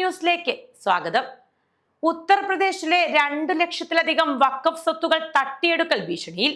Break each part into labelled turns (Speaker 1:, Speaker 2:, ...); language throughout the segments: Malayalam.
Speaker 1: ന്യൂസിലേക്ക് സ്വാഗതം. ഉത്തർപ്രദേശിലെ രണ്ടു ലക്ഷത്തിലധികം വക്കഫ് സ്വത്തുകൾ തട്ടിയെടുക്കൽ ഭീഷണിയിൽ.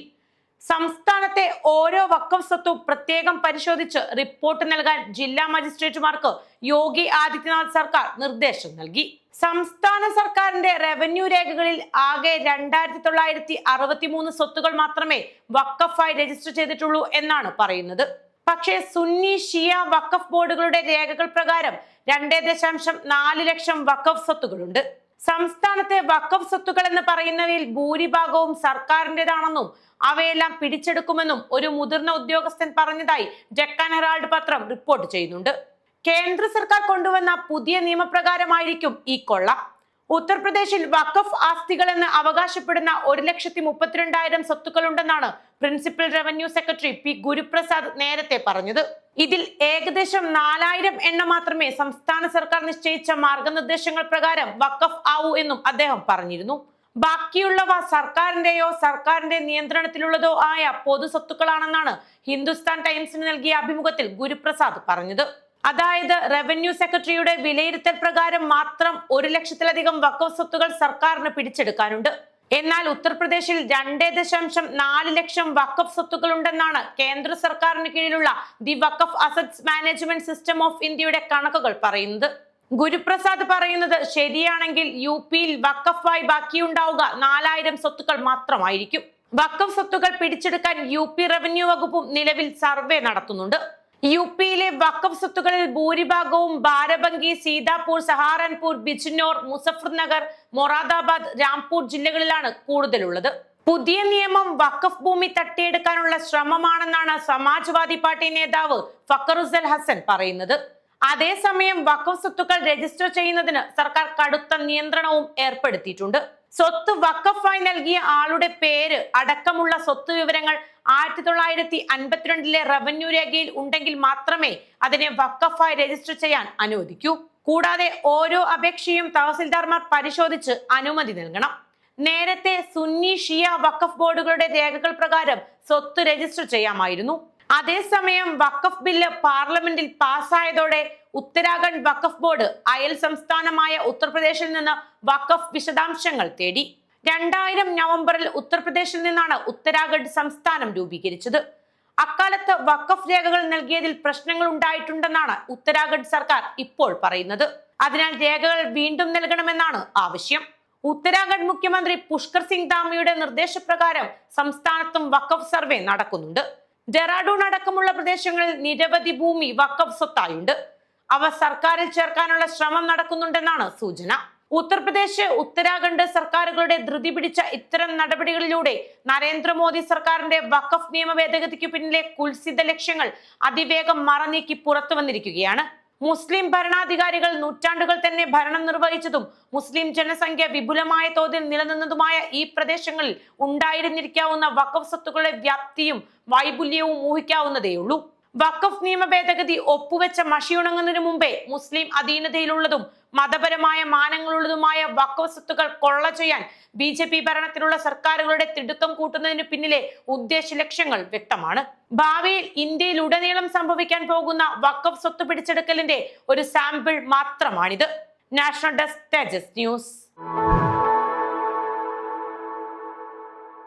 Speaker 1: സംസ്ഥാനത്തെ ഓരോ വക്കഫ് സ്വത്തും പ്രത്യേകം പരിശോധിച്ച് റിപ്പോർട്ട് നൽകാൻ ജില്ലാ മജിസ്ട്രേറ്റുമാർക്ക് യോഗി ആദിത്യനാഥ് സർക്കാർ നിർദ്ദേശം നൽകി. സംസ്ഥാന സർക്കാരിന്റെ റവന്യൂ രേഖകളിൽ ആകെ രണ്ടായിരത്തി തൊള്ളായിരത്തി അറുപത്തി മൂന്ന് സ്വത്തുകൾ മാത്രമേ വക്കഫായി രജിസ്റ്റർ ചെയ്തിട്ടുള്ളൂ എന്നാണ് പറയുന്നത്. പക്ഷേ സുന്നി ഷിയ വഖഫ് ബോർഡുകളുടെ രേഖകൾ പ്രകാരം രണ്ടേ ദശാംശം നാല് ലക്ഷം വഖഫ് സ്വത്തുകളുണ്ട് സംസ്ഥാനത്തെ വഖഫ് സ്വത്തുക്കൾ എന്ന് പറയുന്നവയിൽ ഭൂരിഭാഗവും സർക്കാരിന്റെതാണെന്നും അവയെല്ലാം പിടിച്ചെടുക്കുമെന്നും ഒരു മുതിർന്ന ഉദ്യോഗസ്ഥൻ പറഞ്ഞതായി ഡെക്കാൻ ഹെറാൾഡ് പത്രം റിപ്പോർട്ട് ചെയ്യുന്നുണ്ട്. കേന്ദ്ര സർക്കാർ കൊണ്ടുവന്ന പുതിയ നിയമപ്രകാരമായിരിക്കും ഈ കൊള്ള. ഉത്തർപ്രദേശിൽ വഖഫ് ആസ്തികൾ എന്ന് അവകാശപ്പെടുന്ന ഒരു ലക്ഷത്തി മുപ്പത്തിരണ്ടായിരം സ്വത്തുക്കളുണ്ടെന്നാണ് principal revenue secretary P Guruprasad നേരത്തെ പറഞ്ഞത്. ഇതിൽ ഏകദേശം നാലായിരം എണ്ണം മാത്രമേ സംസ്ഥാന സർക്കാർ നിശ്ചയിച്ച മാർഗനിർദ്ദേശങ്ങൾ പ്രകാരം വഖഫ് ആവൂ എന്നും അദ്ദേഹം പറഞ്ഞിരുന്നു. ബാക്കിയുള്ളവ സർക്കാരിന്റെയോ സർക്കാരിന്റെ നിയന്ത്രണത്തിലുള്ളതോ ആയ പൊതു സ്വത്തുക്കളാണെന്നാണ് ഹിന്ദുസ്ഥാൻ ടൈംസിന് നൽകിയ അഭിമുഖത്തിൽ ഗുരുപ്രസാദ് പറഞ്ഞത്. അതായത് റവന്യൂ സെക്രട്ടറിയുടെ വിലയിരുത്തൽ പ്രകാരം മാത്രം ഒരു ലക്ഷത്തിലധികം വക്കഫ് സ്വത്തുകൾ സർക്കാരിന് പിടിച്ചെടുക്കാനുണ്ട്. എന്നാൽ ഉത്തർപ്രദേശിൽ രണ്ടേ ദശാംശം നാല് ലക്ഷം വക്കഫ് സ്വത്തുക്കളുണ്ടെന്നാണ് കേന്ദ്ര സർക്കാരിന് കീഴിലുള്ള the Waqf assets management system of ഇന്ത്യയുടെ കണക്കുകൾ പറയുന്നത്. ഗുരുപ്രസാദ് പറയുന്നത് ശരിയാണെങ്കിൽ യു പിയിൽ വക്കഫായി ബാക്കിയുണ്ടാവുക നാലായിരം സ്വത്തുക്കൾ മാത്രമായിരിക്കും. വക്കഫ് സ്വത്തുക്കൾ പിടിച്ചെടുക്കാൻ യു പി റവന്യൂ വകുപ്പും നിലവിൽ സർവേ നടത്തുന്നുണ്ട്. യു പിയിലെ വഖഫ് സ്വത്തുക്കളിൽ ഭൂരിഭാഗവും ബാരബങ്കി സീതാപൂർ സഹാറൻപൂർ ബിജ്നോർ മുസഫർനഗർ മൊറാദാബാദ് രാംപൂർ ജില്ലകളിലാണ് കൂടുതലുള്ളത്. പുതിയ നിയമം വഖഫ് ഭൂമി തട്ടിയെടുക്കാനുള്ള ശ്രമമാണെന്നാണ് സമാജ്വാദി പാർട്ടി നേതാവ് ഫക്കറുസൽ ഹസൻ പറയുന്നത്. അതേസമയം വഖഫ് സ്വത്തുക്കൾ രജിസ്റ്റർ ചെയ്യുന്നതിന് സർക്കാർ കടുത്ത നിയന്ത്രണവും ഏർപ്പെടുത്തിയിട്ടുണ്ട്. സ്വത്ത് വക്കഫായി നൽകിയ ആളുടെ പേര് അടക്കമുള്ള സ്വത്ത് വിവരങ്ങൾ ആയിരത്തി തൊള്ളായിരത്തി അൻപത്തിരണ്ടിലെ റവന്യൂ രേഖയിൽ ഉണ്ടെങ്കിൽ മാത്രമേ അതിനെ വക്കഫായി രജിസ്റ്റർ ചെയ്യാൻ അനുവദിക്കൂ. കൂടാതെ ഓരോ അപേക്ഷയും തഹസിൽദാർമാർ പരിശോധിച്ച് അനുമതി നൽകണം. നേരത്തെ സുന്നി ഷിയ വക്കഫ് ബോർഡുകളുടെ രേഖകൾ പ്രകാരം സ്വത്ത് രജിസ്റ്റർ ചെയ്യാമായിരുന്നു. അതേസമയം വഖഫ് ബില്ല് പാർലമെന്റിൽ പാസ്സായതോടെ ഉത്തരാഖണ്ഡ് വഖഫ് ബോർഡ് അയൽ സംസ്ഥാനമായ ഉത്തർപ്രദേശിൽ നിന്ന് വഖഫ് വിശദാംശങ്ങൾ തേടി. രണ്ടായിരം നവംബറിൽ ഉത്തർപ്രദേശിൽ നിന്നാണ് ഉത്തരാഖണ്ഡ് സംസ്ഥാനം രൂപീകരിച്ചത്. അക്കാലത്ത് വഖഫ് രേഖകൾ നൽകിയതിൽ പ്രശ്നങ്ങൾ ഉണ്ടായിട്ടുണ്ടെന്നാണ് ഉത്തരാഖണ്ഡ് സർക്കാർ ഇപ്പോൾ പറയുന്നത്. അതിനാൽ രേഖകൾ വീണ്ടും നൽകണമെന്നാണ് ആവശ്യം. ഉത്തരാഖണ്ഡ് മുഖ്യമന്ത്രി പുഷ്കർ സിംഗ് ധാമിയുടെ നിർദ്ദേശപ്രകാരം സംസ്ഥാനത്തും വഖഫ് സർവേ നടക്കുന്നുണ്ട്. ഡെറാഡൂൺ അടക്കമുള്ള പ്രദേശങ്ങളിൽ നിരവധി ഭൂമി വക്കഫ് സ്വത്തായുണ്ട്. അവ സർക്കാരിൽ ചേർക്കാനുള്ള ശ്രമം നടക്കുന്നുണ്ടെന്നാണ് സൂചന. ഉത്തർപ്രദേശ് ഉത്തരാഖണ്ഡ് സർക്കാരുകളുടെ ധൃതി പിടിച്ച ഇത്തരം നടപടികളിലൂടെ നരേന്ദ്രമോദി സർക്കാരിന്റെ വക്കഫ് നിയമ ഭേദഗതിക്ക് പിന്നിലെ കുൽസിത ലക്ഷ്യങ്ങൾ അതിവേഗം മറനീക്കി പുറത്തു വന്നിരിക്കുകയാണ്. മുസ്ലിം ഭരണാധികാരികൾ നൂറ്റാണ്ടുകൾ തന്നെ ഭരണം നിർവഹിച്ചതും മുസ്ലിം ജനസംഖ്യ വിപുലമായ തോതിൽ നിലനിന്നതുമായ ഈ പ്രദേശങ്ങളിൽ ഉണ്ടായിരുന്നിരിക്കാവുന്ന വഖഫ് സ്വത്തുക്കളുടെ വ്യാപ്തിയും വൈപുല്യവും ഊഹിക്കാവുന്നതേയുള്ളൂ. വഖഫ് നിയമ ഭേദഗതി ഒപ്പുവെച്ച മഷിയുണങ്ങുന്നതിനു മുമ്പേ മുസ്ലിം അധീനതയിലുള്ളതും മതപരമായ മാനങ്ങളുള്ളതുമായ വഖഫ് സ്വത്തുക്കൾ കൊള്ള ചെയ്യാൻ ബി ജെ പി ഭരണത്തിലുള്ള സർക്കാരുകളുടെ തിടുക്കം കൂട്ടുന്നതിന് പിന്നിലെ ഉദ്ദേശ ലക്ഷ്യങ്ങൾ വ്യക്തമാണ്. ഭാവിയിൽ ഇന്ത്യയിൽ ഉടനീളം സംഭവിക്കാൻ പോകുന്ന വഖഫ് സ്വത്ത് പിടിച്ചെടുക്കലിന്റെ ഒരു sample മാത്രമാണിത്. National desk Tejas news.